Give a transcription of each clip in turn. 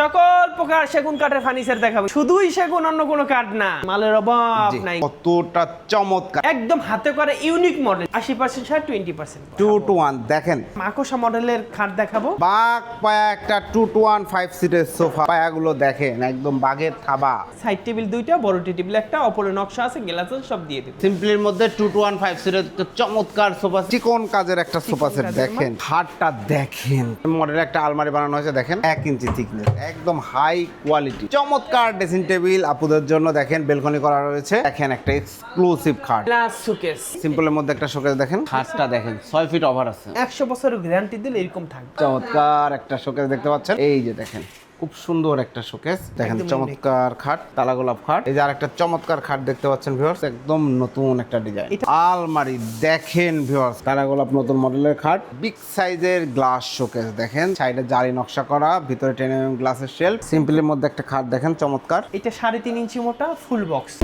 সকল প্রকার সেগুন কাঠের ফার্নিচার দেখাবো। শুধুই সেগুন অন্য কোনো কাঠ না। মালের অভাব নাই। কতটা চমৎকার। একদম হাতে করে ইউনিক মডেল আশি পার্সেন্ট ছাড় twenty percent two two one দেখেন। মাকোসা মডেলের খাট দেখাবো। বাঘ পায়া একটা টু টু ওয়ান ফাইভ সিটের সোফা পায়াগুলো দেখেন একদম বাঘের থাবা। সাইড টেবিল দুইটা বড় টেবিল একটা অপরে নকশা আছে গ্লাস সব দিয়ে দেবো। সিম্পলির মধ্যে টু টু ওয়ান ফাইভ সিটের চমৎকার সোফা চিকন কাজের একটা সোফা সেট দেখেন। হাটটা দেখেন। মডেল একটা আলমারি বানানো হয়েছে দেখেন। এক ইঞ্চি থিকনেস একদম হাই কোয়ালিটি চমৎকার ড্রেসিং টেবিল আপুদের জন্য দেখেন বেলকনি করা রয়েছে। দেখেন একটা এক্সক্লুসিভ খাট। প্লাস সুকেস সিম্পলের মধ্যে একটা শোকেস দেখেন। খাটটা দেখেন ছয় ফিট ওভার আছে। একশো বছরের গ্যারান্টি দিলে এরকম থাকবে। চমৎকার একটা শোকেস দেখতে পাচ্ছেন। এই যে দেখেন। খুব সুন্দর একটা শোকেস দেখেন চমৎকার খাট তালা গোলাপ খাট। এই যে আরেকটা চমৎকার খাট দেখতে পাচ্ছেন ভিউয়ার্স একদম নতুন একটা ডিজাইন আলমারি দেখেন ভিউয়ার্স তালা গোলাপ নতুন মডেলের খাট। বিগ সাইজের গ্লাস শোকেস দেখেন। সাইডে জালি নকশা করা ভিতরে টেন এম গ্লাসের শেল সিম্পলের মধ্যে একটা খাট দেখেন চমৎকার। এটা সাড়ে তিন ইঞ্চি মোটা ফুল বক্স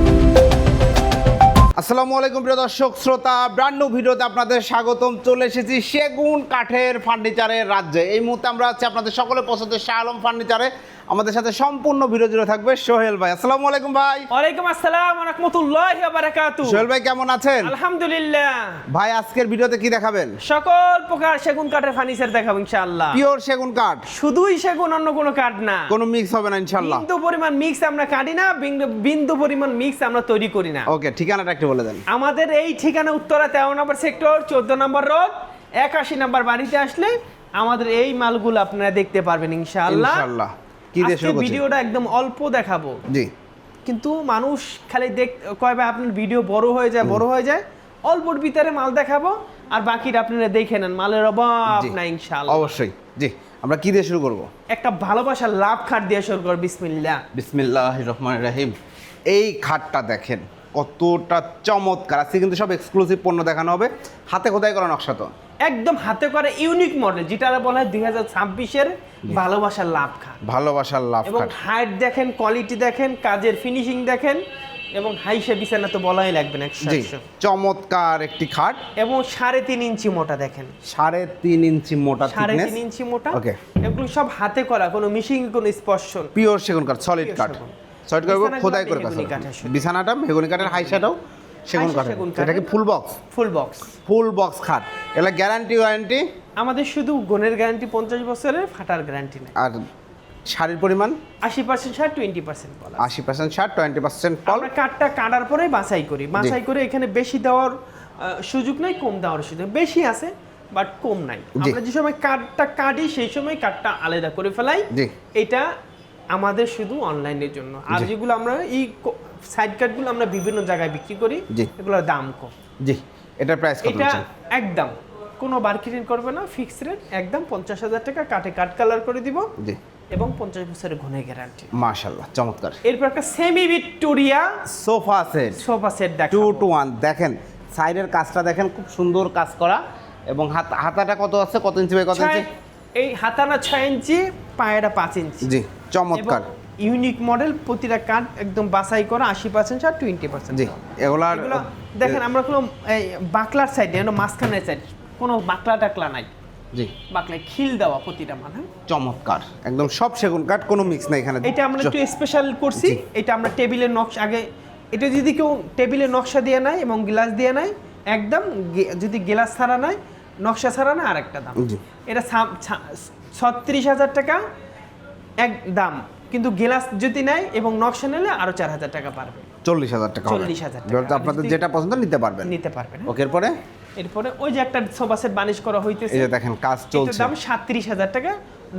আসসালামু আলাইকুম প্রিয় দর্শক, শ্রোতা ব্র্যান্ড ভিডিওতে আপনাদের স্বাগতম। চলে এসেছি সেগুন কাঠের ফার্নিচারের রাজ্যে। এই মুহূর্তে আমরা আছি আপনাদের সকলের পছন্দের শাহ আলম ফার্নিচারে। আমাদের সাথে সম্পূর্ণ ভিডিও জুড়ে থাকবে সোহেল ভাই। আসসালামু আলাইকুম ভাই। ওয়ালাইকুম আসসালাম রহমতুল্লাহ বারাকাতু সোহেল ভাই কেমন আছেন? আলহামদুলিল্লাহ। ভাই আজকের ভিডিওতে কি দেখাবেন? সকল প্রকার সেগুন কাঠের ফার্নিচার দেখাবো ইনশাআল্লাহ। পিওর সেগুন কাঠ? শুধুই সেগুন অন্য কোনো কাঠ না। কোনো মিক্স হবে না ইনশাল্লাহ বিন্দু পরিমাণ মিক্স আমরা কাটি না বিন্দু- পরিমাণ মিক্স আমরা তৈরি করি না। ওকে ঠিকানাটা একটু বলে দেন। আমাদের এই ঠিকানা উত্তরা তেরো নম্বর সেক্টর চোদ্দ নম্বর রোড একাশি নম্বর বাড়িতে আসলে আমাদের এই মালগুলো আপনারা দেখতে পারবেন ইনশাআল্লাহ। ইনশাল্লাহ কি দিয়ে শুরু করছি ভিডিওটা একদম অল্প দেখাবো। জি। কিন্তু মানুষ খালি দেখ কয় ভাই আপনার ভিডিও বড় হয়ে যায় বড় হয়ে যায় অল্পর ভিতরে মাল দেখাবো আর বাকিটা আপনারা দেখে নেন মালের অভাব না ইনশাআল্লাহ। অবশ্যই। জি আমরা কি দিয়ে শুরু করব? একটা ভালোবাসার লাভ খাট দিয়ে শুরু কর বিসমিল্লাহ। বিসমিল্লাহির রহমান রাহিম। এই খাটটা দেখেন কতটা চমৎকার। আজকে কিন্তু সব এক্সক্লুসিভ পণ্য দেখানো হবে। হাতে খোদাই করা নকশা তো। একদম হাতে করে ইউনিক মডেল যেটা বলা হয় দুই হাজার ছাব্বিশের ভালোবাসার লাভ খাট ভালোবাসার লাভ এবং হাইট দেখেন কোয়ালিটি দেখেন কাজের ফিনিশিং দেখেন এবং হাইসে বিছানা তো বলাই লাগবে না একশো চমৎকার একটি খাট। এবং সাড়ে তিন ইঞ্চি মোটা দেখেন। সাড়ে তিন ইঞ্চি মোটা সাড়ে তিন ইঞ্চি মোটা। Okay. এগুলো সব হাতে করা কোনো মিশিং কোনো স্পর্শ। পিওর সেগুন কাঠ সলিড কাঠ কাঠ বিছানাগুলো খোদাই করে। বিছানাটা মেহগনি কাঠের হাইসাটাও সেগুন কাঠের এটা কি full box full box full box খাট। এগুলা গ্যারান্টি ওয়ারেন্টি আমাদের শুধু গুণের গ্যারান্টি পঞ্চাশ বছরের ফাটার গ্যারান্টি নেই। আর শাড়ির পরিমাণ? আশি পার্সেন্ট ছাড় টোয়েন্টি পার্সেন্ট বলা আশি পার্সেন্ট ষাট টোয়েন্টি পার্সেন্ট ফল? আমরা কাঠটা কাটার পরে বাছাই করি। বাছাই করে এখানে বেশি দেওয়ার সুযোগ নাই কম দেওয়ার সুযোগ বেশি আছে বাট কম নাই। আমরা যে সময় কাঠটা কাটি সেই সময় কাঠটা আলাদা করে ফেলাই। এটা আমাদের শুধু অনলাইনের জন্য। আর যেগুলো আমরা এই সাইড কার্ডগুলো আমরা বিভিন্ন জায়গায় বিক্রি করি। এগুলোর দাম কম। জি এটার প্রাইস কত এটা একদম কোনো মার্কেটিং করবে না ফিক্স রেট একদম পঞ্চাশ হাজার টাকা কাঠে কাঠ কালার করে দিব জি। এবং পঞ্চাশ বছরের ঘনে গ্যারান্টি মাশাল্লাহ চমৎকার। এরপর একটা semi Victoria sofa set sofa set two দেখাবো টু ওয়ান দেখেন সাইডের কাজটা দেখেন খুব সুন্দর কাজ করা এবং হাত হাতাটা কত আছে কত ইঞ্চি বাই কত ইঞ্চি এই হাতানা ছয় ইঞ্চি পায়েরা পাঁচ ইঞ্চি। জি চমৎকার। ইউনিক মডেল প্রতিটা কাঠ একদম বাছাই করা আশি পার্সেন্ট আর টোয়েন্টি পার্সেন্ট জি এগুলার এগুলো দেখেন আমরা কোনো এই বাকলার সাইডে মাঝখানের সাইড কোনো বাকলা টাকলা নাই। জি। বাকলায় খিল দেওয়া প্রতিটা মান? চমৎকার একদম সব সেগুন কাঠ কোনো মিক্স নাই এখানে। এটা আমরা একটু স্পেশাল করছি এটা আমরা টেবিলের নকশা আগে এটা যদি কেউ টেবিলের নকশা দিয়ে নেয় এবং গ্লাস দিয়ে নেয় একদম যদি গ্লাস ছাড়া নেয় নকশা ছাড়া না আরেকটা দাম। এটা ছত্রিশ হাজার টাকা এক দাম। কিন্তু গ্লাস যদি নেয় এবং নকশা নিলে আরও চার হাজার টাকা পারবে। চল্লিশ হাজার টাকা চল্লিশ হাজার টাকা। আপনাদের যেটা পছন্দ নিতে পারবেন। নিতে পারবেন না ওকে এরপরে? এরপরে ওই যে একটা সোফা সেট বানিশ করা হইতেছে। এই যে দেখেন কাজ চলছে। দাম সাতত্রিশ হাজার টাকা।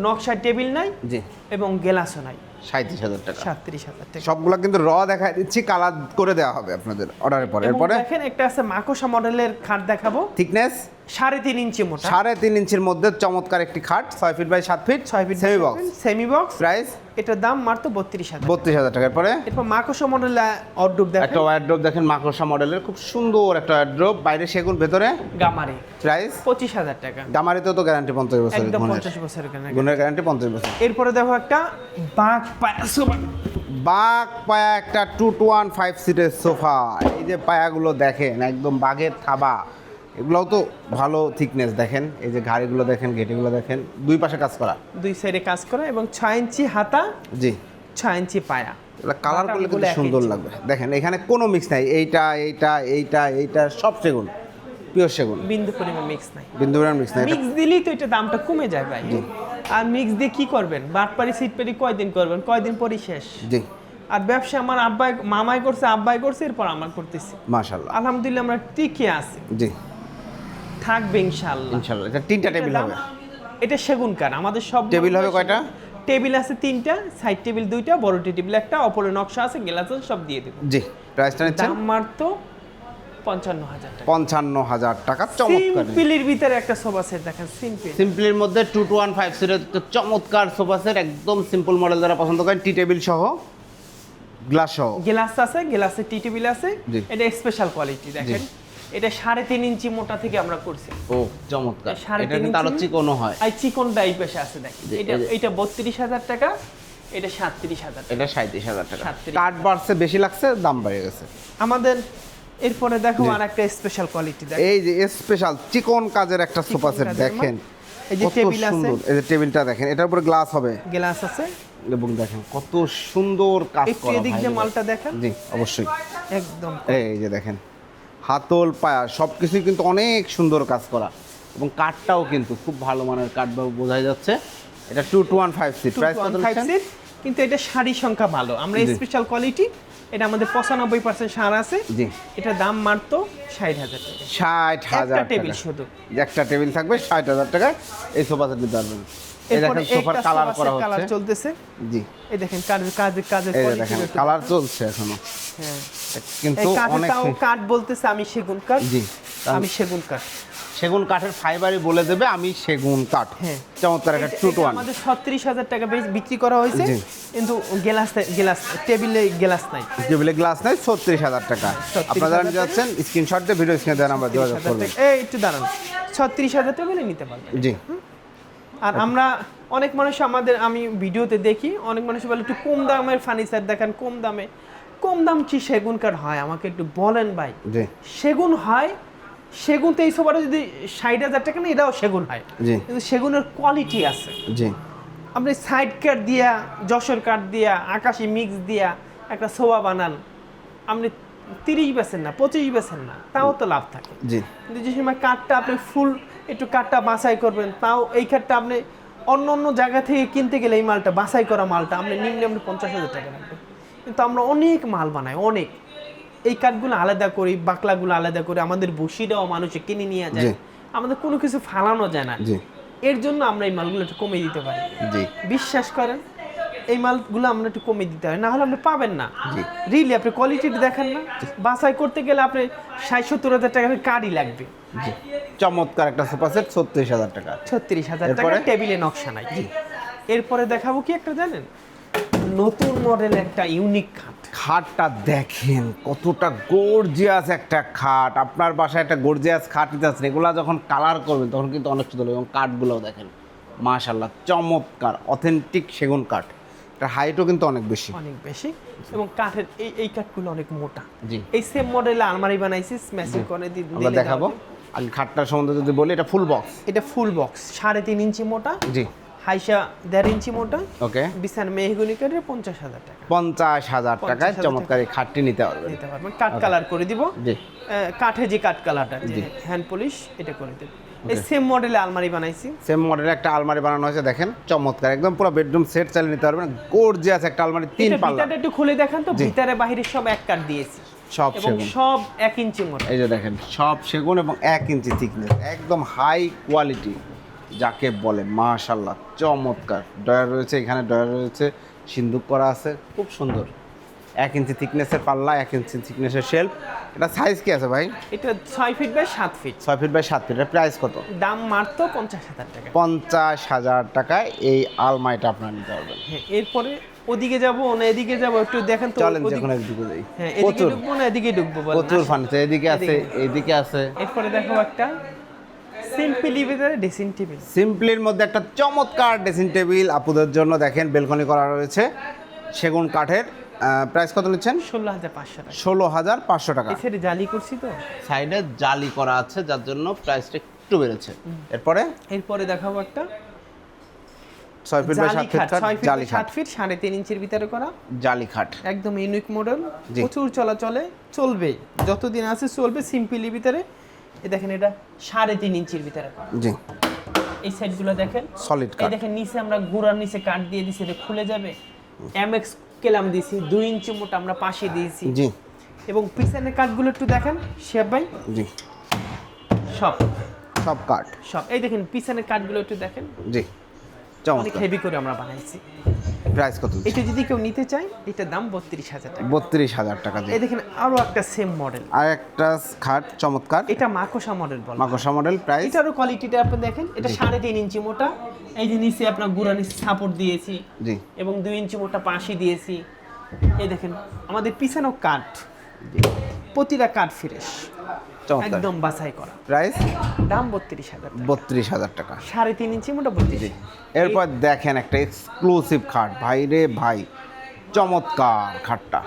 নকশা টেবিল নাই জি। এবং গ্লাসও নাই। সাঁত্রিশ হাজার টাকা। সাতত্রিশ হাজার টাকা। সবগুলা কিন্তু র দেখাই দিচ্ছি কালার করে দেওয়া হবে আপনাদের অর্ডারের পরে। এরপরে? দেখেন একটা আছে মাকোসা মডেলের খাট দেখাবো। থিকনেস সাড়ে তিন ইঞ্চি মোটা। সাড়ে তিন ইঞ্চির মধ্যে চমৎকার একটি খাট ছয় ফিট বাই সাত ফিট ছয় feet semi box semi box price এটার দাম মাত্র বত্রিশ হাজার বত্রিশ হাজার টাকার পরে এরপর মাকোসা মডেল অড্ডুপ দেখেন। একটা ওয়ারড্রোপ দেখেন মাকড়সা মডেলের খুব সুন্দর একটা ওয়ারড্রোপ বাইরে সেগুন ভেতরে? গামারি। প্রাইস পঁচিশ হাজার টাকা। গামারিতেও তো গ্যারান্টি পঞ্চাশ বছর একদম পঞ্চাশ গুণের গ্যারান্টি পঞ্চাশ বছর এরপরে দেখো একটা বাঘ পায়া সোফা। বাঘ পায়া একটা টু টু ওয়ান ফাইভ সিটের সোফা। এই যে পায়াগুলো দেখেন একদম বাঘের থাবা। এগুলোও তো ভালো থিকনেস দেখেন। এই যে গাড়িগুলো দেখেন গেটিগুলো দেখেন দুই পাশে কাজ করা। দুই সাইডে কাজ করা এবং ছয় ইঞ্চি হাতা জি। ছয় ইঞ্চি পায়া। কালার করলে সুন্দর লাগবে। দেখেন এখানে কোনো মিক্স নাই। এইটা এইটা এইটা এইটা সব সেগুন। পিওর সেগুন। বিন্দু পরিমাণ মিক্স নাই। বিন্দুরান মিক্স নাই। মিক্স দিলেই তো এটা দামটা কমে যায় ভাই। আর মিক্স দিয়ে কি করবেন? বাটপারি সিটপারি কয়দিন করবেন? কয়দিন পরই শেষ। জি। আর ব্যবসা আমার আব্বাই মামাই করছে আব্বাই করছে এরপর আমার করতেছি। মাশাল্লাহ আলহামদুলিল্লাহ আমরা টিকে আছি। জি। থাকবে ইনশাআল্লাহ। ইনশাল্লাহ এটা তিনটা টেবিল হবে। এটা সেগুন কাঠ। আমাদের সব টেবিল হবে কয়টা? টেবিল আছে তিনটা সাইড টেবিল দুইটা বড় টেবিল একটা অপরে নকশা আছে গ্লাস সব দিয়ে দেবো। জি। প্রাইসটা নিচ্ছেন? দাম মারতো পঞ্চান্ন হাজার টাকা। পঞ্চান্ন হাজার টাকা চমৎকার। সিম্পলের ভিতরে একটা সোফা সেট দেখেন সিম্পল। সিম্পলের মধ্যে টু টু ওয়ান ফাইভ সিটের চমৎকার সোফা সেট একদম সিম্পল মডেল যারা পছন্দ করেন টি টেবিল সহ গ্লাস সহ। গ্লাস আছে গ্লাসে টি টেবিল আছে এটা স্পেশাল কোয়ালিটি দেখেন। এটা সাড়ে তিন ইঞ্চি মোটা থেকে আমরা করছি। ও চমৎকার। সাড়ে এটা তিন কিন্তু আরও ইঞ্চি? চিকনও হয়। আর চিকন টাইপ এসে আছে দেখেন। এটা এটা বত্রিশ হাজার টাকা এটা সাতত্রিশ হাজার এটা সাঁত্রিশ হাজার টাকা। 37 কাঠ বাড়ছে বেশি লাগছে দাম বেড়ে গেছে। আমাদের এরপরে দেখো। আর একটা স্পেশাল কোয়ালিটি দেখো। এই যে স্পেশাল চিকন কাজের একটা সোফা সেট দেখেন এই যে টেবিল আছে। এই যে টেবিলটা দেখেন এটার উপরে গ্লাস হবে। গ্লাস আছে। এবং দেখেন কত সুন্দর কাজ একটু এদিক দিয়ে মালটা দেখেন। জি অবশ্যই। একদম। এই যে দেখেন হাতল পায়া সব কিছুই কিন্তু অনেক সুন্দর কাজ করা। এবং কাঠটাও কিন্তু খুব ভালো মানের কাঠ বা- বোঝাই যাচ্ছে। এটা two two one five seat price? কিন্তু এটা শাড়ি সংখ্যা ভালো। আমরা স্পেশাল কোয়ালিটি এটা আমাদের পঁচানব্বই পার্সেন্ট সার আছে। জি। এটা দাম মারতো ষাট হাজার টাকা। ষাট হাজার টেবিল শুধু। একটা টেবিল থাকবে ষাট হাজার টাকায় এই সোফা সেট নিতে পারবেন। দেখেন সোফার কালার করা set কালার চলতেছে। জি। এই দেখেন কাজের কাজের কাজের দেখেন কালার চলছে এখনও। হ্যাঁ। কিন্তু এই অনেক কাঠ বলতেছে আমি সেগুন কাঠ। জি। আমি সেগুন কাঠ। সেগুন কাঠের ফাইবারই বলে দেবে আমি সেগুন কাঠ। হ্যাঁ। চমৎকার একটা টু টু আমাদের ছত্রিশ হাজার টাকা বেশ- বিক্রি করা হয়েছে। কিন্তু গ্লাস গ্লাস টেবিলে গ্লাস নাই। টেবিলে গ্লাস নাই ছত্রিশ হাজার টাকা। আপনারা টাকা। যাচ্ছেন স্ক্রিনশট দিয়ে ভিডিও স্ক্রিনে দেওয়া নাম্বার যোগাযোগ 30,000 করবেন। টাকা- এই একটু দাঁড়ান। ছত্রিশ হাজার টাকা বলে নিতে পারবেন। জি। আর আমরা অনেক মানুষ আমাদের আমি ভিডিওতে দেখি অনেক মানুষ বলে একটু কম দামের ফার্নিচার দেখান কম দামে। কম দাম কি সেগুন কাঠ হয়? আমাকে একটু বলেন ভাই। জি। সেগুন হয় সেগুন তো এই সবার যদি ষাট হাজার টাকা না এটাও সেগুন হয়। কিন্তু সেগুনের কোয়ালিটি আছে। জি। আপনি সাইড কাঠ দিয়া যশোর কাঠ দিয়া আকাশি মিক্স দিয়া একটা সোয়া বানান আপনি তিরিশ বেছেন না পঁচিশ বেছেন না তাও তো লাভ থাকে। জি। কিন্তু যে সময় কাঠটা আপনি ফুল একটু কাঠটা বাছাই করবেন তাও এই কাঠটা আপনি অন্য অন্য জায়গা থেকে কিনতে গেলে এই মালটা বাছাই করা মালটা আপনি নিম্নে আপনি পঞ্চাশ হাজার টাকা লাগবে কিন্তু আমরা অনেক মাল বানাই অনেক। এই কাঠগুলো আলাদা করি বাকলাগুলো আলাদা করি আমাদের বসিটাও মানুষে কিনে নিয়ে। যায়। আমাদের কোনো কিছু ফালানো যায় না। এর জন্য আমরা এই মালগুলো একটু কমিয়ে দিতে পারি। জি। বিশ্বাস করেন এই মালগুলো আমরা একটু কমিয়ে দিতে হয়। না হলে আপনি পাবেন না। রিলি আপনি কোয়ালিটিটা দেখেন না। বাছাই করতে গেলে আপনি ষাট সত্তর হাজার টাকা কার্ডই লাগবে। চমৎকার একটা সোফা সেট ছত্রিশ হাজার টাকা। ছত্রিশ হাজার টাকা টেবিলে নকশা নাই। এরপরে দেখাবো কি একটা জানেন? নতুন মডেল একটা ইউনিক খাট খাটটা দেখেন কতটা গর্জিয়াস একটা খাট। আপনার বাসায় একটা গর্জিয়াস খাট নিতে আসছেন এগুলো যখন কালার করবেন তখন কিন্তু অনেক সুন্দর। এবং কাঠগুলোও দেখেন। মাশাল্লাহ চমৎকার অথেন্টিক সেগুন কাঠ। এটা হাইটও কিন্তু অনেক বেশি। অনেক বেশি এবং কাঠের এই এই কাঠগুলো অনেক মোটা। জি। এই সেম মডেলে আলমারি বানাইছি স্ম্যাশিং করে দি- আমরা দেখাবো। আগে খাটটার সম্বন্ধে যদি বলি এটা ফুল বক্স এটা ফুল বক্স সাড়ে তিন ইঞ্চি মোটা। জি। হাইসা দেড় ইঞ্চি মোটা ওকে। বিছান মেহগুনি করে পঞ্চাশ হাজার টাকা। পঞ্চাশ হাজার টাকায় 50,000 চমৎকার এই খাটটি নিতে পারবেন। নিতে পারবেন। কাঠ কালার করে দিব। জি। কাঠে যে কাঠ কালারটা হ্যান্ড পলিশ এটা করে দেব। এই সেম মডেলে আলমারি বানাইছি। সেম মডেলের একটা আলমারি বানানো হয়েছে দেখেন চমৎকার। একদম পুরো বেডরুম সেট চালিয়ে নিতে পারবেন। গর্জিয়াস একটা আলমারি তিন পাল্লা। ভিতরটা একটু খুলে দেখান তো ভিতরে বাইরে সব এক কাঠ দিয়েছি। সব সেগুন। সব এক ইঞ্চি মোটা। এই যে দেখেন সব সেগুন এবং এক ইঞ্চি থিকনেস একদম হাই কোয়ালিটি যাকে বলে মাশাল্লাহ চমৎকার। ডয়ার রয়েছে এখানে ডয়ার রয়েছে সিন্দুক করা আছে খুব সুন্দর। এক ইঞ্চি থিকনেসের পাল্লা এক ইঞ্চি থিকনেসের শেল্ফ এটা সাইজ কি আছে ভাই? এটা ছয় ফিট বাই সাত ফিট। ছয় ফিট বাই সাত ফিট এর প্রাইস কত? দাম মারতো পঞ্চাশ হাজার টাকা। পঞ্চাশ হাজার টাকায় এই আলমারিটা আপনারা নিতে পারবেন। হ্যাঁ এরপরে ওদিকে যাব না এদিকে যাব একটু দেখেন তো চলেন যখন একদিকে যাই। হ্যাঁ এদিকে প্রচুর। ঢুকবো না এদিকে ঢুকবো প্রচুর ফার্নিচার এদিকে আছে এদিকে। আছে। এরপরে দেখো একটা। সিম্পলি ভিতরে ড্রেসিং টেবিল সিম্পলির মধ্যে একটা চমৎকার ড্রেসিং টেবিল আপুদের জন্য দেখেন বেলকনি করা রয়েছে। সেগুন কাঠের প্রাইস কত নিচ্ছেন? ষোলো হাজার পাঁচশো টাকা। ষোলো হাজার পাঁচশো টাকা। সাইডে জালি করছি তো। সাইডে জালি করা আছে যার জন্য প্রাইসটা একটু বেড়েছে। এরপরে? এরপরে দেখাবো একটা। ছয় ফিট বাই ফিট খাট খাট ফিট জালি খাট। ফিট সাড়ে তিন ইঞ্চির ভিতরে করা। জালি খাট। একদম ইউনিক মডেল। প্রচুর চলাচলে চলবে। যতদিন আছে চলবে সিম্পলি ভিতরে। এ দেখেন এটা সাড়ে তিন ইঞ্চির ভিতরে জি। এই সাইডগুলো দেখেন। সলিড এই কাট দেখেন নিচে আমরা গুড়ার নিচে কাঠ দিয়ে দিছি এটা খুলে যাবে। এমএক্স কেলাম দিয়েছি দুই ইঞ্চি মোটা আমরা পাশে দিয়েছি। জি। এবং পিছনের কাঠগুলো একটু দেখেন শেফ ভাই। জি। সব। সব কাট সব। এই দেখেন পিছনের কাঠগুলো একটু দেখেন। জি। অনেক চমৎকার। হেভি করে আমরা বানাইছি। প্রাইস কত এটা যদি কেউ নিতে চায় এটার দাম বত্রিশ হাজার টাকা। বত্রিশ হাজার টাকা এই দেখেন আরও একটা সেম মডেল আর একটা খাট চমৎকার। এটা মাকোসা মডেল বলে মাকড়সা মডেল প্রাইস এটারও কোয়ালিটিটা আপনি দেখেন এটা সাড়ে তিন ইঞ্চি মোটা। এই যে নিচে আপনার গুড়া নিচে সাপোর্ট দিয়েছি। জি। এবং দুই ইঞ্চি মোটা পাশি দিয়েছি। এই দেখেন আমাদের পিছনেও কাঠ। প্রতিটা কাঠ ফ্রেশ একদম বাছাই করা। প্রাইস দাম বত্রিশ হাজার টাকা। বত্রিশ হাজার টাকা। সাড়ে তিন ইঞ্চি মোটা বত্রিশ এরপর দেখেন একটা এক্সক্লুসিভ খাট ভাই রে ভাই চমৎকার খাটটা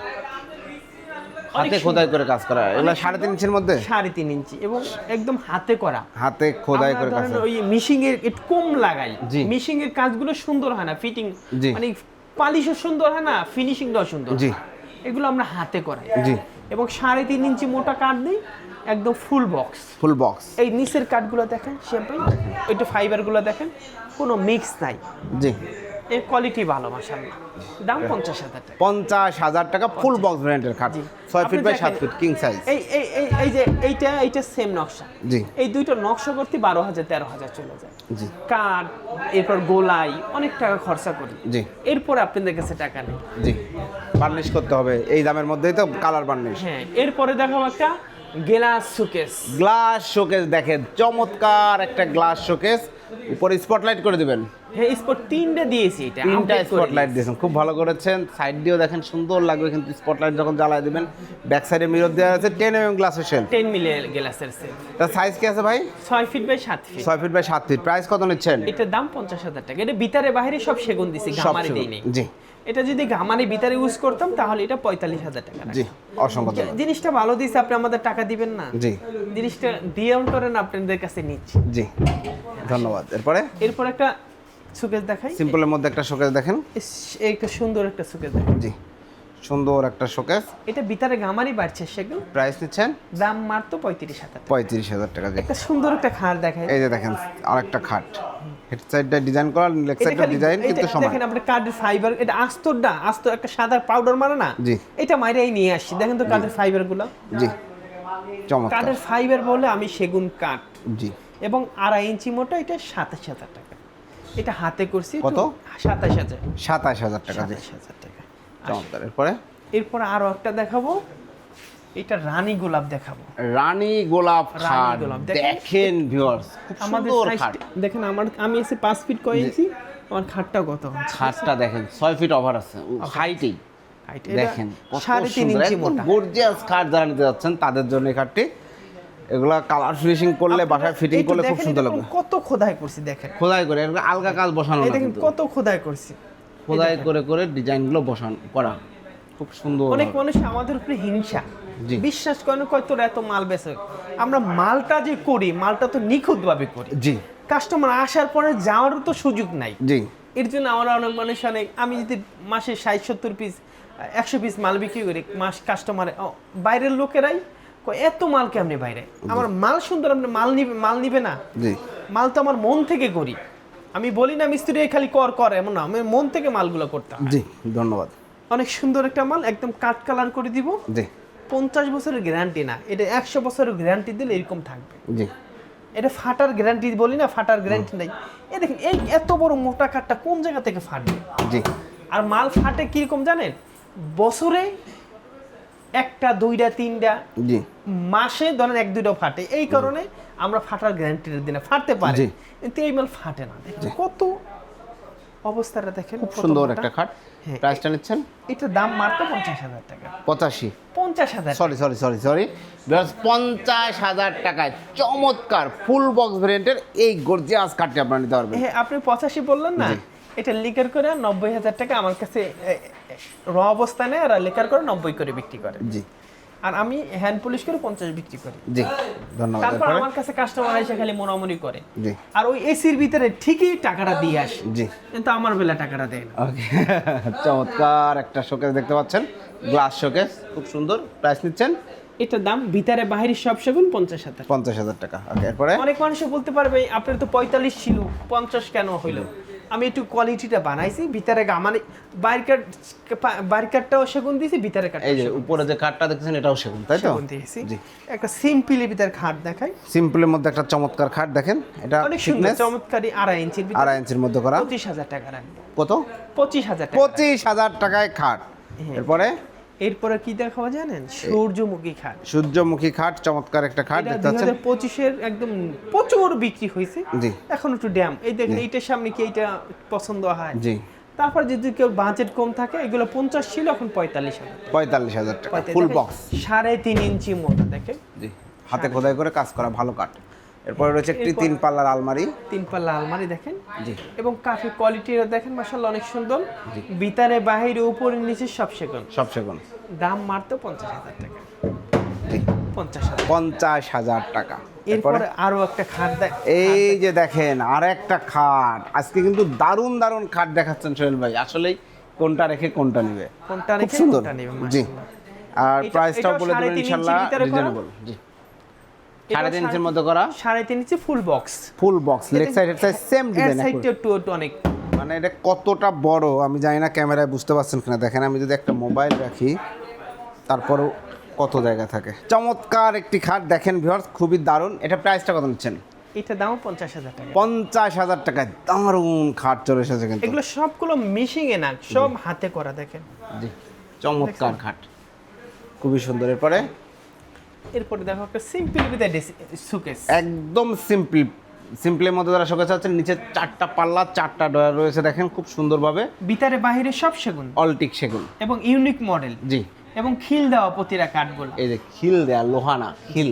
হাতে খোদাই করে কাজ করা। এগুলো সাড়ে তিন ইঞ্চির মধ্যে? সাড়ে তিন ইঞ্চি এবং একদম হাতে করা। হাতে খোদাই করে কাজ করা। ওই মিশিং এর একটু কম লাগাই। মিশিং এর কাজগুলো সুন্দর হয় না। ফিটিং। মানে পালিশও সুন্দর হয় না ফিনিশিংটাও সুন্দর জি। এগুলো আমরা হাতে করাই। জি। এবং সাড়ে তিন ইঞ্চি মোটা কাঠ দিই একদম ফুল বক্স ফুল বক্স এই নিচের কাঠগুলো দেখেন শ্যাম্পাই একটু ফাইবারগুলো দেখেন কোনো মিক্স নাই। জি। এর কোয়ালিটি ভালো মাসাল্লাহ দাম পঞ্চাশ হাজার টাকা। পঞ্চাশ হাজার টাকা ফুল বক্স ব্র্যান্ডের খাট। ছয় ফিট বাই সাত ফিট কিং সাইজ এই এই এই এই যে এইটা এইটা সেম নকশা। জি। এই দুইটা নকশা করতে বারো হাজার তেরো হাজার চলে যায়। জি। কাঠ এরপর গোলাই অনেক টাকা খরচা করি। জি। এরপরে আপনাদের কাছে টাকা নেই। জি। বার্নিশ করতে হবে। এই দামের মধ্যেই তো কালার বার্নিশ হ্যাঁ এরপরে দেখাবো একটা গেলাস শোকেস। গ্লাস শোকেস দেখেন চমৎকার একটা গ্লাস শোকেস। উপরে স্পটলাইট করে দিবেন। হ্যাঁ স্পট তিনটে দিয়েছি এটা তিনটা স্পটলাইট দিয়েছেন খুব ভালো করেছেন। সাইড দিয়েও দেখেন সুন্দর লাগবে কিন্তু স্পটলাইট যখন জ্বালায় দিবেন ব্যাক সাইডে মিরর দেওয়া আছে টেন এম গ্লাসের 10 মিলি গ্লাসের তার সাইজ কি আছে ভাই? ছয় ফিট বাই সাত ফিট ছয় ফিট বাই সাত ফিট প্রাইস কত নিচ্ছেন? এটার দাম পঞ্চাশ হাজার টাকা। এটা ভিতরে বাইরে সব সেগুন দিছি গামারি সেগুন। দেই নেই জি। এটা যদি গামারি ভিতরে ইউজ করতাম তাহলে এটা পঁয়তাল্লিশ হাজার টাকা জি। অসংখ্য জিনিসটা ভালো দিছে আপনি আমাদের টাকা দিবেন না? জি। জিনিসটা দিয়ে করেন আপনাদের কাছে নিচ্ছি। জি ধন্যবাদ। এরপরে? এরপর একটা সুকেস দেখাই? সিম্পলের মধ্যে একটা শোকেস দেখেন। একটা সুন্দর একটা সুকেস দেখাই জি সুন্দর একটা শোকেস। এটা ভিতরে গামারি বাড়ছে সেগুলো প্রাইস নিচ্ছেন? দাম মাত্র পঁয়ত্রিশ হাজার পঁয়ত্রিশ হাজার টাকা একটা সুন্দর একটা খাট দেখাই। এই যে দেখেন আরেকটা খাট। হেড সাইডটা ডিজাইন করা লেগ সাইডটা ডিজাইন কিন্তু সমান। দেখেন আপনার কাঠের ফাইবার এটা আস্তর না আস্ত একটা সাদা পাউডার মারে না? জি। এটা মাইরাই নিয়ে আসছি দেখেন তো কাঠের ফাইবারগুলো জি। চমৎকার। কাঠের ফাইবার বলে আমি সেগুন কাঠ। জি। এবং আড়াই ইঞ্চি মোটা এটা সাতাশ হাজার টাকা। এটা হাতে করছি কত? সাতাশ হাজার। সাতাশ হাজার টাকা সাতাশ হাজার টাকা। চমৎকার। এরপরে? এরপর আরও একটা দেখাবো। এটা রানী গোলাপ দেখাবো। রানী গোলাপ রানী খাট। গোলাপ, দেখেন। ভিউয়ার্স খুব আমাদের সুন্দর খাট। দেখেন আমার আমি এসে পাঁচ ফিট কয় ইঞ্চি? আমার খাটটা কত? খাটটা দেখেন ছয় ফিট ওভার আছে। হাইটেই দেখেন সাড়ে তিন ইঞ্চি মোটা। গর্জিয়াস খাট যারা নিতে যাচ্ছেন তাদের জন্য এই খাটটি এগুলা কালার ফিনিশিং করলে বাসায় ফিটিং করলে খুব সুন্দর লাগবে। কত খোদাই করছি দেখেন। খোদাই করে আলগা কাজ বসানো না দেখেন কত খোদাই করছি। খোদাই করে করে ডিজাইনগুলো বসানো করা। খুব সুন্দর। অনেক মানুষ আমাদের উপরে হিংসা। বিশ্বাস করেন কয় তোর এত মাল বেচে আমরা মালটা যে করি মালটা তো নিখুঁত ভাবে করি। জি। কাস্টমার আসার পরে যাওয়ারও তো সুযোগ নাই। জি। এর জন্য আমার অনেক মানুষ অনেক আমি যদি মাসে ষাট সত্তর পিস একশো পিস মাল বিক্রি করি মাস কাস্টমারে বাইরের লোকেরাই এত মাল কেমনি বাইরে? আমার মাল সুন্দর আপনি মাল নিবে মাল নিবে না? মাল তো আমার মন থেকে করি। আমি বলি না মিস্ত্রি খালি কর কর এমন না। আমি মন থেকে মালগুলো করতাম। জি ধন্যবাদ। অনেক সুন্দর একটা মাল একদম কাট কালার করে দিব। জি। পঞ্চাশ বছরের গ্যারান্টি না এটা একশো বছরের গ্যারান্টি দিলে এরকম থাকবে। জি। এটা ফাটার গ্যারান্টি বলি না ফাটার গ্যারান্টি নাই। এই দেখেন এই এত বড় মোটা কাঠটা কোন জায়গা থেকে ফাটবে? জি। আর মাল ফাটে কীরকম জানেন? বছরে একটা দুইটা তিনটা। জি। মাসে ধরেন এক দুইটা ফাটে। এই কারণে আমরা ফাটার গ্যারান্টি দিই না ফাটতে পারে। কিন্তু এই মাল ফাটে না। কত অবস্থাটা দেখেন খুব সুন্দর একটা খাট। হ্যাঁ। প্রাইসটা নিচ্ছেন? এটার দাম মাত্র পঞ্চাশ হাজার টাকা। পঁচাশি। পঞ্চাশ হাজার সরি সরি সরি সরি পঞ্চাশ হাজার টাকায় চমৎকার ফুল বক্স ভেরিয়েন্টের এই গর্জিয়াস কাঠটি আপনারা নিতে পারবেন। হ্যাঁ আপনি পঁচাশি বললেন না? এটা লিকার করে নব্বই হাজার টাকা আমার কাছে র অবস্থানে এরা লেকার করে নব্বই করে বিক্রি করে। জি। আর আমি হ্যান্ড পলিশ করে পঞ্চাশ বিক্রি করি। জি ধন্যবাদ। তারপর আমার কাছে কাস্টমার এসে খালি মোনামুনি করে। জি। আর ওই এসির ভিতরে ঠিকই টাকাটা দিয়ে আসে। জি। কিন্তু আমার বেলা টাকাটা দেয় না। ওকে চমৎকার একটা শোকেস দেখতে পাচ্ছেন। গ্লাস শোকেস খুব সুন্দর। প্রাইস নিচ্ছেন? এটার দাম ভিতরে বাহিরের সব সেগুন পঞ্চাশ হাজার। পঞ্চাশ হাজার টাকা। ওকে এরপরে? অনেক মানুষে বলতে পারবে আপনার তো পঁয়তাল্লিশ ছিল পঞ্চাশ কেন হইল? আমি একটু কোয়ালিটিটা বানাইছি ভিতরে মানে বাইরকার বাইরকারটাও সেগুন দিয়েছি ভিতরে কাঠ এই যে উপরে যে কাঠটা দেখছেন এটাও সেগুন তাই তো? সেগুন দিয়েছি। একটা সিম্পলি ভিতরে খাট দেখাই। সিম্পলের মধ্যে একটা চমৎকার খাট দেখেন এটা অনেক সুন্দর চমৎকারই চমৎকারী আড়াই ইঞ্চির ভিতরে। আড়াই ইঞ্চির মধ্যে করা। পঁচিশ হাজার টাকা রাখবে। কত? পঁচিশ হাজার টাকা। পঁচিশ হাজার টাকায় খাট। হ্যাঁ। এরপরে? এরপরে কি দেখাবো জানেন? সূর্যমুখী খাট। সূর্যমুখী খাট চমৎকার একটা খাট এটা দেখতে পাচ্ছেন? হাজার পঁচিশের একদম প্রচুর বিক্রি হয়েছে। জি। এখন একটু ড্যাম। এই দেখেন এইটার সামনে কি এইটা পছন্দ হয়? জি। তারপর যদি কেউ বাজেট কম থাকে এগুলো পঞ্চাশ ছিল এখন পঁয়তাল্লিশ হাজার পঁয়তাল্লিশ হাজার টাকা ফুল বক্স সাড়ে তিন ইঞ্চি মোটা দেখে জি। হাতে খোদাই করে কাজ করা ভালো কাঠ। এরপরে রয়েছে একটি তিন পাল্লার আলমারি। তিন পাল্লা আলমারি দেখেন। জি। এবং কাঠের কোয়ালিটিটা দেখেন মাসাল্লাহ অনেক সুন্দর। ভিতরে বাহিরে উপরে নিচে সব সেগুন। সব সেগুন। দাম মারতো পঞ্চাশ হাজার টাকা। পঞ্চাশ হাজার। টাকা। এরপরে আরও একটা খাট এই যে দেখেন আর একটা খাট। আজকে কিন্তু দারুণ দারুণ খাট দেখাচ্ছেন সোহেল ভাই। আসলেই কোনটা রেখে কোনটা নেবে? কোনটা রেখে সুন্দর। কোনটা নেবে, জি। আর প্রাইসটাও বলে দেবেন করা? রিজনেবল জি। সাড়ে তিন ইঞ্চির মধ্যে করা? সাড়ে তিন ইঞ্চি full box full box leg side head side same design সাইডটা একটু অনেক। মানে এটা কতটা বড় আমি জানি না ক্যামেরায় বুঝতে পারছেন কিনা। দেখেন আমি যদি একটা মোবাইল রাখি তারপরেও কত জায়গা থাকে। চমৎকার একটি খাট দেখেন ভিউয়ার্স খুবই দারুণ। এটা প্রাইসটা কত নিচ্ছেন? এটা দাম পঞ্চাশ হাজার টাকা। পঞ্চাশ হাজার টাকায় দারুণ খাট চলে এসেছে কিন্তু। এগুলো সবগুলো মিশিং এ না সব হাতে করা দেখেন। জি চমৎকার খাট। খুবই সুন্দর। এরপরে এরপরে দেখো একটা সিম্পল উইথ সুকেস একদম সিম্পল সিম্পলের মধ্যে যারা শোকেস আছেন নিচে চারটা পাল্লা চারটা ডয়ার রয়েছে দেখেন খুব সুন্দরভাবে। ভিতরে বাহিরে সব সেগুন। অলটিক সেগুন। এবং ইউনিক মডেল জি। এবং খিল দেওয়া প্রতিটা কাঠগুলো এই যে খিল দেয়া লোহানা খিল।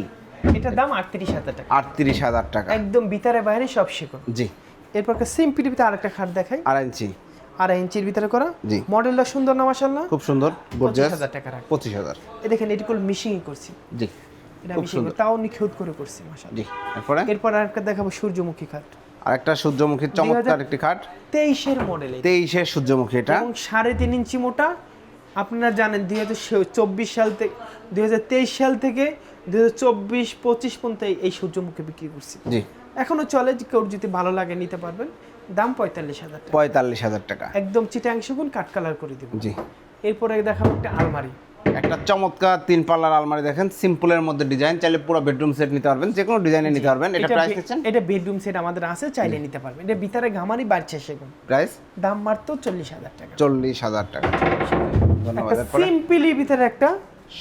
এটার দাম আটত্রিশ হাজার টাকা। আটত্রিশ হাজার টাকা। একদম ভিতরে বাইরে সব সেগুন। জি। এরপর সিম্পল ভিতরে আরেকটা খাট দেখাই। আড়াই ইঞ্চি। আড়াই ইঞ্চির ভিতরে করা। জি। মডেলটা সুন্দর না মাসাল্লাহ খুব সুন্দর পঁচিশ হাজার টাকা পঁচিশ হাজার। এ দেখেন এটি মিশিং করছি। জি। এটা খুব মিশিং তাও নিখুঁত করে করছি মাসাল্লাহ জি এরপরে? এরপর আরেকটা দেখাবো সূর্যমুখী খাট। আরেকটা সূর্যমুখীর চমৎকার একটি খাট। তেইশের মডেল তেইশে সূর্যমুখী এটা। এবং সাড়ে তিন ইঞ্চি মোটা। আপনারা জানেন দুই হাজার চব্বিশ সাল থেকে দুই হাজার তেইশ সাল থেকে দুই হাজার চব্বিশ পঁচিশ পর্যন্ত এই- সূর্যমুখী বিক্রি করছি। জি। এখনও চলে কেউ যদি ভালো লাগে নিতে পারবেন। দাম পঁয়তাল্লিশ হাজার টাকা। পঁয়তাল্লিশ হাজার টাকা। একদম চিটাংশ গুণ কাট কালার করে দিব। জি। এরপরে দেখাবো একটা আলমারি। একটা চমৎকার তিন পাল্লার আলমারি দেখেন সিম্পলের মধ্যে ডিজাইন চাইলে পুরো বেডরুম সেট নিতে পারবেন যে কোনো ডিজাইনে নিতে পারবেন। এটা প্রাইস দিচ্ছেন এটা বেডরুম সেট আমাদের আছে চাইলে নিতে পারবেন। এটা ভিতরে ঘামারি বাড়ছে সেগুন। প্রাইস দাম মাত্র চল্লিশ হাজার টাকা। চল্লিশ হাজার টাকা। ধন্যবাদ সিম্পলি ভিতরে একটা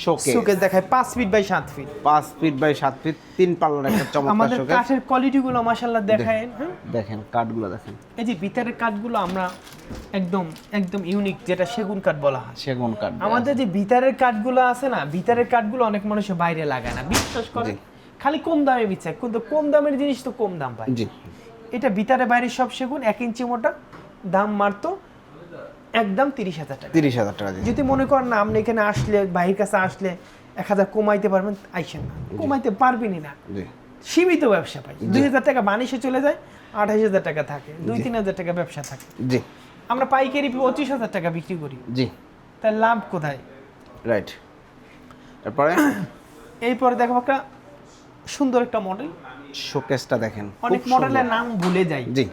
শোকেস দেখায় feet by feet feet by feet তিন পাল্লার একটা চমৎকার আমাদের কাঠের দেখায় হ্যাঁ? দেখেন কাঠগুলো দেখেন। এই যে ভিতরের কাঠগুলো আমরা একদম একদম ইউনিক যেটা সেগুন কাঠ বলা হয়। সেগুন কাঠ আমাদের যে ভিতরের কাঠগুলো আছে না ভিতরের কাঠগুলো অনেক মানুষ বাইরে লাগায় না বিশ্বাস করে খালি কম দামে বিচ্ছায় কিন্তু কম দামের জিনিস তো কম দাম পায়। জি। এটা ভিতরে বাইরে সব সেগুন এক ইঞ্চি মোটা দাম মারতো একদম তিরিশ হাজার টাকা। তিরিশ হাজার টাকা যদি মনে করেন না আপনি এখানে আসলে ভাইয়ের কাছে আসলে এক হাজার কমাইতে পারবেন আইসেন না। কমাইতে পারবেনই না। সীমিত ব্যবসা পাই। দুই হাজার টাকা বানিশে চলে যায় আঠাশ হাজার টাকা থাকে। দুই তিন হাজার টাকা ব্যবসা থাকে। জি। আমরা পাইকারি পঁচিশ হাজার টাকা বিক্রি করি। জি। তার লাভ কোথায়? রাইট। তারপরে? এরপরে দেখো একটা সুন্দর একটা মডেল। শোকেসটা দেখেন। অনেক মডেলের নাম ভুলে যাই। জি।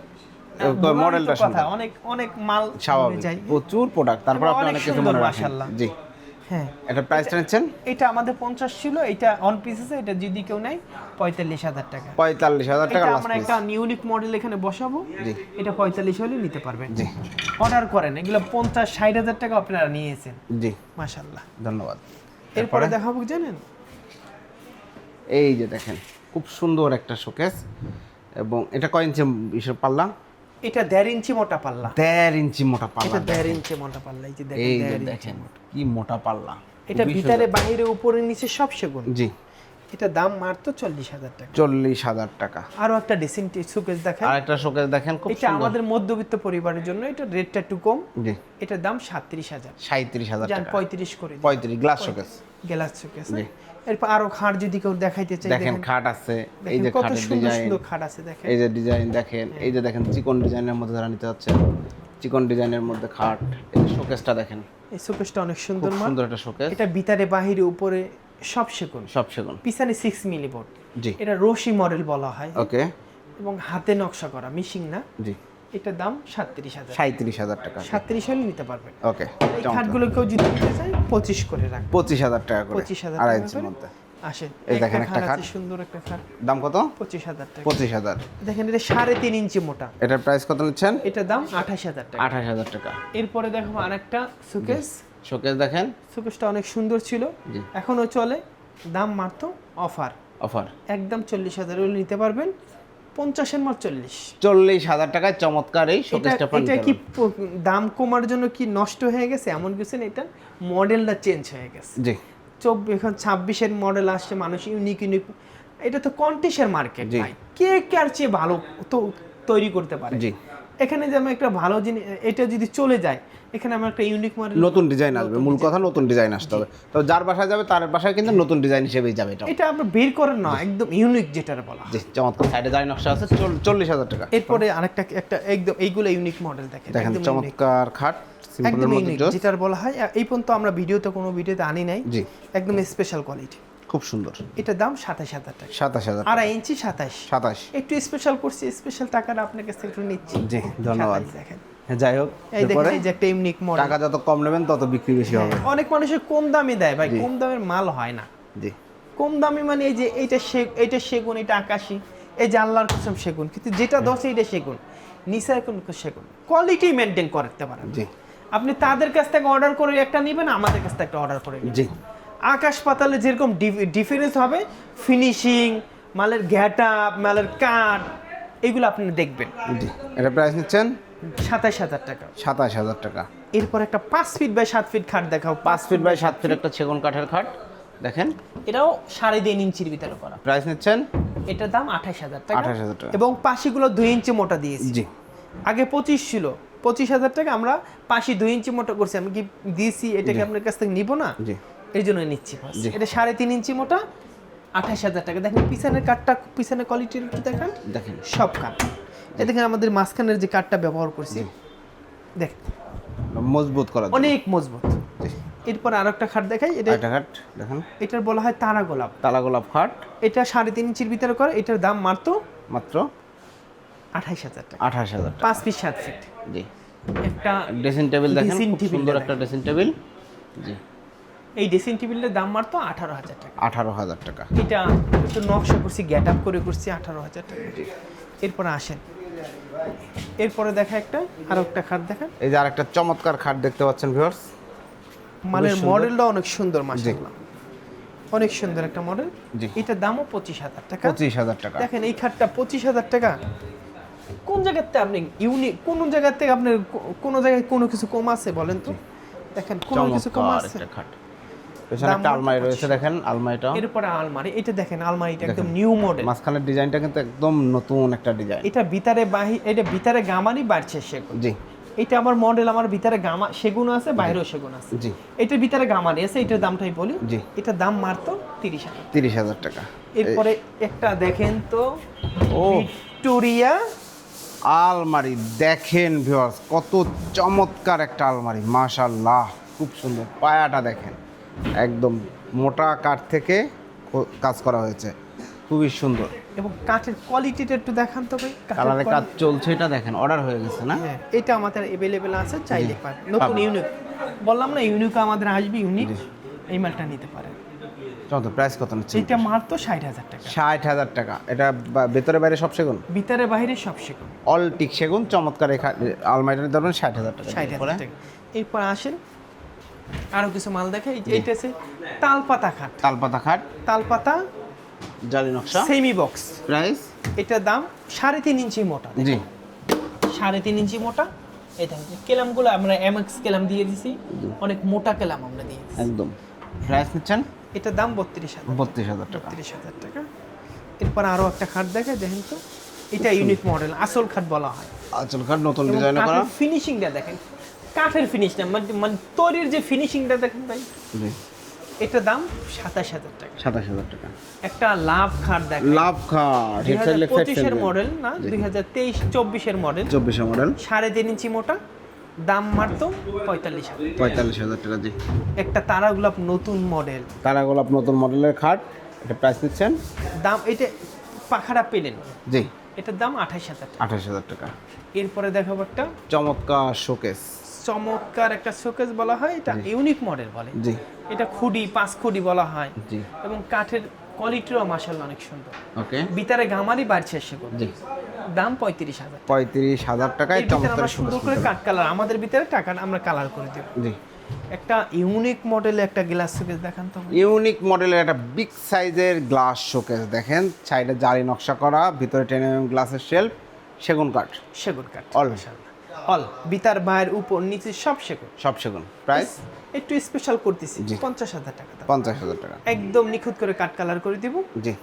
মডেলটা কথা অনেক অনেক মাল স্বাভাবিক। প্রচুর প্রোডাক্ট তারপর আপনি অনেক কিছু মনে রাখেন। জি। হ্যাঁ। এটা প্রাইসটা নিচ্ছেন? এটা আমাদের পঞ্চাশ ছিল এটা অন এটা যদি কেউ নেয় পঁয়তাল্লিশ হাজার টাকা। পঁয়তাল্লিশ হাজার টাকা লাস্ট আমরা একটা ইউনিক মডেল এখানে বসাবো। জি। এটা পঁয়তাল্লিশ হলে নিতে পারবেন। জি। অর্ডার করেন এগুলো পঞ্চাশ ষাট হাজার টাকা আপনারা নিয়েছেন। জি। মাশাল্লাহ ধন্যবাদ। এরপরে দেখাবো জানেন? এই যে দেখেন খুব সুন্দর একটা শোকেস এবং এটা কয় ইঞ্চি পাল্লা? এটা দেড় ইঞ্চি মোটা পাল্লা। দেড় ইঞ্চি মোটা পাল্লা এটা দেড় ইঞ্চি মোটা পাল্লা এই যে দেখেন কি মোটা পাল্লা। এটা ভিতরে বাইরে উপরে নিচে সব সেগুন। জি। এটা দাম মাত্র চল্লিশ হাজার টাকা। চল্লিশ হাজার টাকা। আরও একটা ড্রেসিং সুকেস দেখেন। আরেকটা শোকেস দেখেন খুব এটা আমাদের মধ্যবিত্ত পরিবারের জন্য এটা রেটটা একটু কম। জি। এটার দাম সাতত্রিশ হাজার। সাঁত্রিশ হাজার টাকা। পঁয়ত্রিশ করে পঁয়ত্রিশ glass showcase. Glass showcase ji. এরপর আরও খাট যদি কেউ দেখাইতে চাই দেখেন খাট আছে এই যে কত সুন্দর খাট আছে দেখেন। এই যে ডিজাইন দেখেন এই যে দেখেন চিকন ডিজাইনের মধ্যে যারা নিতে চিকন ডিজাইনের মধ্যে খাট এই শোকেসটা দেখেন। এই সুকেসটা অনেক সুন্দর সুন্দর একটা শোকেস এটা ভিতরে বাহিরে উপরে সব সেগুন। সব সেগুন। পিছনে সিক্স মিলি বোর্ড জি। এটা রশি মডেল বলা হয়। ওকে এবং হাতে নকশা করা মিশিং না। জি। এটার দাম সাতত্রিশ হাজার। সাঁত্রিশ হাজার টাকা। সাতত্রিশ হলে নিতে পারবেন। ওকে এই খাটগুলো কেউ যদি নিতে চায় পঁচিশ করে রাখবে পঁচিশ হাজার টাকা করে পঁচিশ হাজার আড়াই ইঞ্চির মধ্যে। আসেন এই দেখেন একটা খাট। সুন্দর একটা খাট। দাম কত? পঁচিশ হাজার টাকা। পঁচিশ হাজার। দেখেন এটা সাড়ে তিন ইঞ্চি মোটা। এটার প্রাইস কত নিচ্ছেন? এটার দাম আঠাশ হাজার টাকা। আঠাশ হাজার টাকা। এরপরে দেখো আরেকটা সুকেস শোকেস দেখেন। সুকেসটা অনেক সুন্দর ছিল। জি। এখনও চলে। দাম মাত্র অফার অফার একদম চল্লিশ হাজার নিতে পারবেন। পঞ্চাশের মাল চল্লিশ। চল্লিশ হাজার টাকায় চমৎকার এই এটা শোকেসটা এটা কি দাম কমার জন্য কি নষ্ট হয়ে গেছে? এমন কিছু না এটা মডেলটা চেঞ্জ হয়ে গেছে। জি। চব্বিশ এখন ছাব্বিশের মডেল আসছে মানুষ ইউনিক ইউনিক এটা তো কন্টেসের মার্কেট কে কার চেয়ে ভালো তো তৈরি করতে পারে? জি। এখানে যে আমি একটা ভালো জিনিস এটা যদি চলে যায় এখানে আমার একটা ইউনিক মডেল নতুন ডিজাইন আসবে। মূল কথা নতুন ডিজাইন আসতে হবে। তো যার বাসায় যাবে তার বাসায় কিন্তু নতুন ডিজাইন হিসেবেই যাবে এটা। এটা আমরা বের করেন না একদম ইউনিক যেটার বলা। জি চমৎকার। সাইডে দাঁড়িয়ে নকশা আছে চল- চল্লিশ হাজার টাকা। এরপরে আরেকটা একটা একদম এইগুলো ইউনিক মডেল দেখেন দেখেন চমৎকার খাট একদম মধ্যে ইউনিক। যেটার বলা হয় এই পর্যন্ত আমরা ভিডিওতে কোনো ভিডিওতে আনি নাই। জি। একদম স্পেশাল কোয়ালিটি খুব সুন্দর। এটার দাম সাতাশ হাজার টাকা। সাতাশ হাজার আড়াই ইঞ্চি সাতাশ। সাতাশ। একটু স্পেশাল করছি স্পেশাল টাকাটা আপনার কাছ একটু নিচ্ছি। জি ধন্যবাদ। দেখেন। যাই হোক এই দেখেন এই যে একটা ইউনিক মডেল টাকা যত কম নেবেন তত বিক্রি বেশি হবে। অনেক মানুষের কম দামে দেয় ভাই কম দামের মাল হয় না। জি। কম দামে মানে এই যে এইটা সে এইটা সেগুন এটা আকাশি এই যে আল্লাহর কসম সেগুন। কিন্তু যেটা দশ এইটা সেগুন। নিচে এখন সেগুন। কোয়ালিটি মেনটেন করতে পারেন। জি। আপনি তাদের কাছ থেকে অর্ডার করে একটা নেবেন আমাদের কাছ থেকে একটা অর্ডার করে জি। আকাশ পাতালে যেরকম ডিফারেন্স হবে ফিনিশিং মালের ঘ্যাটা মালের কাঠ এগুলো আপনি দেখবেন। এটা প্রাইস নিচ্ছেন? সাতাশ হাজার টাকা। সাতাশ হাজার টাকা। এরপর একটা পাঁচ ফিট বাই সাত ফিট খাট দেখাও পাঁচ ফিট বাই সাত ফিট একটা সেগুন কাঠের খাট দেখেন। এটাও সাড়ে তিন ইঞ্চির ভিতরে করা। প্রাইস নিচ্ছেন? এটার দাম আঠাশ হাজার টাকা। আঠাশ হাজার টাকা। এবং পাশিগুলো দুই ইঞ্চি মোটা দিয়েছি। জি। আগে পঁচিশ ছিল। পঁচিশ হাজার টাকা আমরা পাশি দুই ইঞ্চি মোটা করছি। আমি কি দিয়েছি? এটাকে আপনার কাছ থেকে নিব না? জি। এই জন্য নিচ্ছি। এটা সাড়ে তিন ইঞ্চি মোটা আঠাশ হাজার টাকা। দেখেন পিছনের কাঠটা পিছনের কোয়ালিটির কি দেখেন। দেখেন। সব কাঠ এই দেখেন আমাদের মাঝখানের যে কাঠটা ব্যবহার করছি। দেখ। মজবুত করা অনেক মজবুত। এরপর আর একটা খাট দেখাই। এটা একটা খাট দেখেন। এটার বলা হয় তারা গোলাপ। তালা গোলাপ খাট। এটা সাড়ে তিন ইঞ্চির ভিতরে করে। এটার দাম মাত্র মাত্র আঠাইশ হাজার টাকা। আঠাশ হাজার পাঁচ পিস সাত ফিট জি। একটা ড্রেসিং টেবিল দেখেন সুন্দর একটা ড্রেসিং টেবিল জি। এই ড্রেসিং টেবিলের দাম মাত্র আঠারো হাজার টাকা। আঠারো হাজার টাকা। এটা একটু নকশা করছি গেট আপ করে করছি আঠারো হাজার টাকা। এরপরে আসেন। এরপরে দেখা একটা আর একটা খাট দেখেন। এই যে আরেকটা চমৎকার খাট দেখতে পাচ্ছেন ভিউয়ার্স মালের মডেলটা অনেক সুন্দর মাসাল্লাহ অনেক সুন্দর একটা মডেল জি। এটার দামও পঁচিশ হাজার টাকা। পঁচিশ হাজার টাকা। দেখেন এই খাটটা পঁচিশ হাজার টাকা। কোন জায়গাতে আপনি ইউনিক কোন জায়গা থেকে আপনার কোনো জায়গায় কোনো কিছু কম আছে বলেন তো? দেখেন কোনো কিছু কম আছে। একটা খাট। পেছনে একটা আলমারি রয়েছে দেখেন আলমারিটা এরপরে আলমারি এটা দেখেন আলমারিটা একদম নিউ মডেল মাঝখানের ডিজাইনটা কিন্তু একদম নতুন একটা ডিজাইন। এটা ভিতরে বাহি এটা ভিতরে গামারই বাড়ছে সেগুন। জি। এটা আমার মডেল আমার ভিতরে গামা সেগুন আছে বাইরেও সেগুন আছে। জি। এটার ভিতরে গামারি আছে এটার দামটাই বলি। জি। এটার দাম মাত্র তিরিশ হাজার। তিরিশ হাজার টাকা। এরপরে একটা দেখেন তো ও। ভিক্টোরিয়া। আলমারি দেখেন ভিউয়ার্স কত চমৎকার একটা আলমারি মাশাল্লাহ খুব সুন্দর পায়াটা দেখেন। একদম মোটা কাঠ থেকে কাজ করা হয়েছে। খুবই সুন্দর। এবং কাঠের কোয়ালিটিটা একটু দেখান তো ভাই। কাঠের কালারে কাজ চলছে এটা দেখেন অর্ডার হয়ে গেছে না? হ্যাঁ এটা আমাদের অ্যাভেলেবেল আছে চাইলে জি, পাবেন। নতুন ইউনিক বললাম না ইউনিক আমাদের আসবে ইউনিক এই মালটা নিতে পারেন। চমৎকার প্রাইস কত নিচ্ছে এটা মাত্র ষাট হাজার টাকা। ষাট হাজার টাকা। এটা ভেতরে বাইরে সব সেগুন? ভিতরে বাইরে সব সেগুন। অল টিক সেগুন চমৎকার এই খা- আলমারিটা নিতে ষাট হাজার টাকা ষাট হাজার টাকা। এরপর আসেন আরও কিছু মাল দেখে এই যে এটা আছে তালপাতা খাট। তালপাতা খাট। তালপাতা জালি নকশা। সেমি বক্স প্রাইস এটার দাম সাড়ে তিন ইঞ্চি মোটা জি। সাড়ে তিন ইঞ্চি মোটা। দেখেন কেলামগুলো আমরা এমএক্স কেলাম দিয়ে দিছি। অনেক মোটা কেলাম আমরা দিয়ে একদম। প্রাইস নিচ্ছেন? এটার দাম বত্রিশ হাজার। বত্রিশ হাজার টাকা। বত্রিশ হাজার টাকা। এরপর আরও একটা খাট দেখে দেখেন তো। এটা ইউনিক মডেল আসল খাট বলা হয়। আচল খাট নতুন ডিজাইনে করা। ফিনিশিংটা দেখেন। কাঠের ফিনিশটা মানে মানে তৈরির যে ফিনিশিংটা দেখেন ভাই জি। এটার দাম সাতাশ হাজার টাকা। সাতাশ হাজার টাকা। একটা লাভ খাট দেখেন। লাভ খাট পঁচিশের মডেল না? দুই হাজার তেইশ চব্বিশের মডেল চব্বিশে মডেল সাড়ে তিন ইঞ্চি মোটা দাম মারতো পঁয়তাল্লিশ হাজার। পঁয়তাল্লিশ হাজার টাকা জি। একটা তারা গোলাপ নতুন মডেল তারা গোলাপ নতুন মডেলের খাট এটা প্রাইস দিচ্ছেন? দাম এটা পাখাটা পেলেন। জি। এটার দাম আঠাশ হাজার টাকা। আঠাশ হাজার টাকা। এরপরে দেখাবো একটা চমৎকার শোকেস চমৎকার একটা শোকেস বলা হয় এটা ইউনিক মডেল বলে। জি। এটা খুডি পাঁচ খুডি বলা হয়। জি। এবং কাঠের কোয়ালিটিও মাসাল্লাহ অনেক সুন্দর। ওকে। ভিতরে গামারি বাড়ছে সেগুলো জি। দাম পঁয়ত্রিশ হাজার পঁয়ত্রিশ হাজার টাকায় চমৎকার আমরা সুন্দর করে কাঠ কালার আমাদের ভিতরে টাকা আমরা কালার করে দেব। জি। একটা ইউনিক মডেলের একটা গ্লাস শোকেস দেখান তো ইউনিক মডেলের একটা বিগ সাইজের গ্লাস শোকেস দেখেন। সাইডে জালি নকশা করা ভিতরে টেন গ্লাসের শেলফ সেগুন কাঠ সেগুন কাঠ All. অল বিতার বাইরের উপর নিচে সব সেগুন। সব সেগুন প্রাইস একটু স্পেশাল করতেছি। পঞ্চাশ হাজার টাকা। পঞ্চাশ হাজার টাকা। একদম নিখুঁত করে কাঠ কালার করে দিব। জি।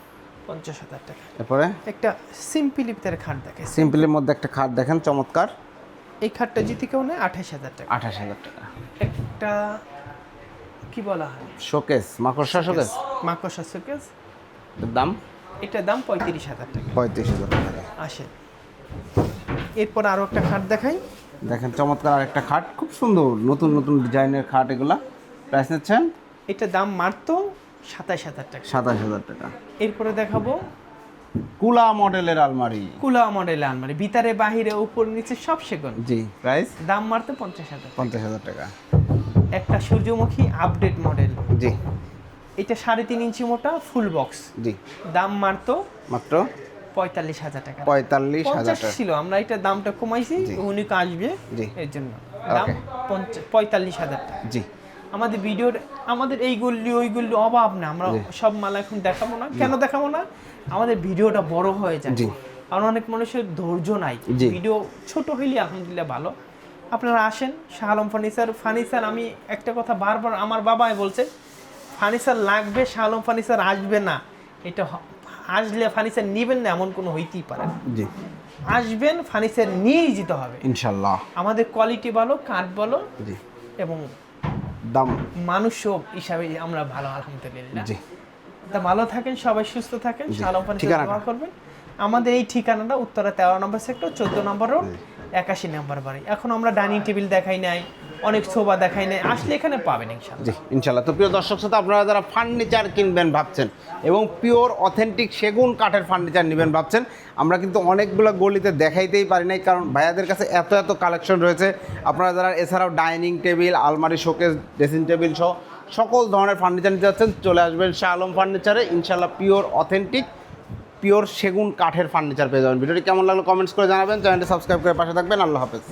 পঞ্চাশ হাজার টাকা। এরপরে? একটা সিম্পলি ভিতরে খাট দেখে সিম্পলের মধ্যে একটা খাট দেখেন চমৎকার। এই খাটটা জিতে কেউ নেয় আঠাশ হাজার টাকা। আঠাশ হাজার টাকা। একটা কি বলা হয়? শোকেস মাকড়সা শোকেস মাকড়সা শোকেস এর দাম? এটার দাম পঁয়ত্রিশ হাজার টাকা। পঁয়ত্রিশ হাজার টাকা। আসে এরপর আরও একটা খাট দেখাই। দেখেন চমৎকার আর একটা খাট খুব সুন্দর নতুন নতুন ডিজাইনের খাট এগুলা। প্রাইস নিচ্ছেন? এটা দাম মারতো সাতাশ হাজার টাকা। সাতাশ হাজার টাকা। এরপরে দেখাবো। কুলা মডেলের আলমারি। কুলা মডেল আলমারি ভিতরে বাহিরে উপর নিচে সব সেগুন। জি প্রাইস? দাম মারতো পঞ্চাশ হাজার পঞ্চাশ হাজার টাকা। একটা সূর্যমুখী আপডেট মডেল। জি। এটা সাড়ে তিন ইঞ্চি মোটা ফুল বক্স জি। দাম মারতো মাত্র পঁয়তাল্লিশ হাজার টাকা। পঁয়তাল্লিশ হাজার ছিল আমরা এটা দামটা কমাইছি জি। উনিক আসবে। এর জন্য। দাম পঁয়তাল্লিশ হাজার টাকা। জি। আমাদের ভিডিওর আমাদের এইগুলি ওইগুলি অভাব না আমরা সব মাল এখন দেখাবো না। কেন দেখাবো না? আমাদের ভিডিওটা বড় হয়ে যায়। কারণ অনেক মানুষের ধৈর্য নাই। ভিডিও ছোট হইলে আলহামদুলিল্লাহ ভালো। আপনারা আসেন শাহ আলম ফার্নিচার ফার্নিচার আমি একটা কথা বারবার আমার বাবাই বলছে ফার্নিচার লাগবে শাহ আলম ফার্নিচার আসবে না। এটা আসলে ফার্নিচার নেবেন না এমন কোনো হইতেই পারে না। জি। আসবেন ফার্নিচার নিয়েই যেতে হবে। ইনশাল্লাহ। আমাদের কোয়ালিটি ভালো কাঠ ভালো জি। এবং দাম। মানুষও হিসাবে আমরা ভালো আলহামদুলিল্লাহ। জি। তা ভালো থাকেন সবাই সুস্থ থাকেন ফার্নিচার দোয়া করবেন। আমাদের এই ঠিকানাটা উত্তরা তেরো নম্বর সেক্টর চোদ্দ নম্বর রোড একাশি নম্বর বাড়ি। এখন আমরা ডাইনিং টেবিল দেখাই নাই। অনেক সোফা দেখাই নাই। আসলে এখানে পাবেন ইনশাল্লাহ জি ইনশাল্লাহ তো প্রিয় দর্শক শ্রোতা, আপনারা যারা ফার্নিচার কিনবেন ভাবছেন এবং পিওর, অথেন্টিক সেগুন কাঠের ফার্নিচার নেবেন ভাবছেন, আমরা কিন্তু অনেকগুলো গলিতে দেখাইতেই পারি নাই, কারণ ভাইয়াদের কাছে এত এত কালেকশন রয়েছে। আপনারা যারা এছাড়াও ডাইনিং টেবিল, আলমারি, শোকেস, ড্রেসিং টেবিল সহ সকল ধরনের ফার্নিচার নিতে যাচ্ছেন, চলে আসবেন শাহ আলম ফার্নিচারে। ইনশাল্লাহ পিওর, অথেন্টিক, পিওর সেগুন কাঠের ফার্নিচার পেয়ে যাবেন। ভিডিওটি কেমন লাগল কমেন্টস করে জানাবেন। চ্যানেলটি সাবস্ক্রাইব করে পাশে থাকবেন। আল্লাহ হাফেজ।